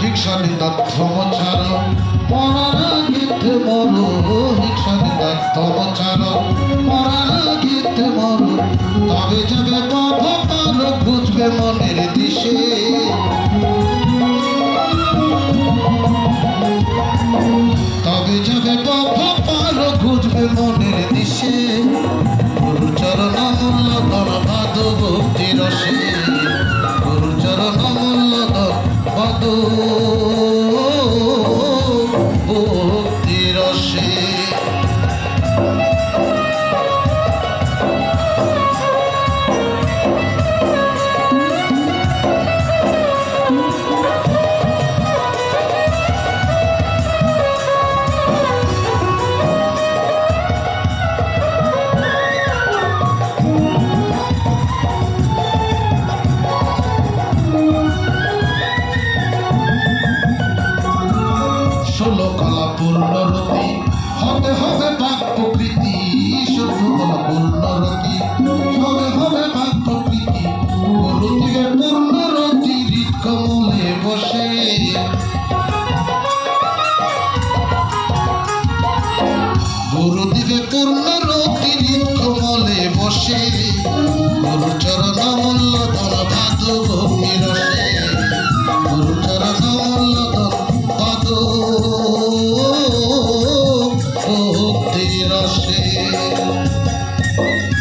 হিংসানি তথ্যমচার পরারা গীতে মরু হিংসানি তথ্যমচার পরারা গীতে মরু। তবে যাবে পথ পালো খুঁজবে মনের দিশে। তবে যাবে পথ খুঁজবে মনের দিশে গুরু চরণ মূল্য ধন বাদ ভক্তি রসে গুরু চরণ মূল্য ধন ভাদ কলা হবে হবে বাক প্রকৃতি ষোলো কলা হবে হবে বাক প্রকৃতি গুরু থেকে কমলে বসে। গুরু দিকে পূর্ণরতি কমলে বসে। গুরু চরণ রসে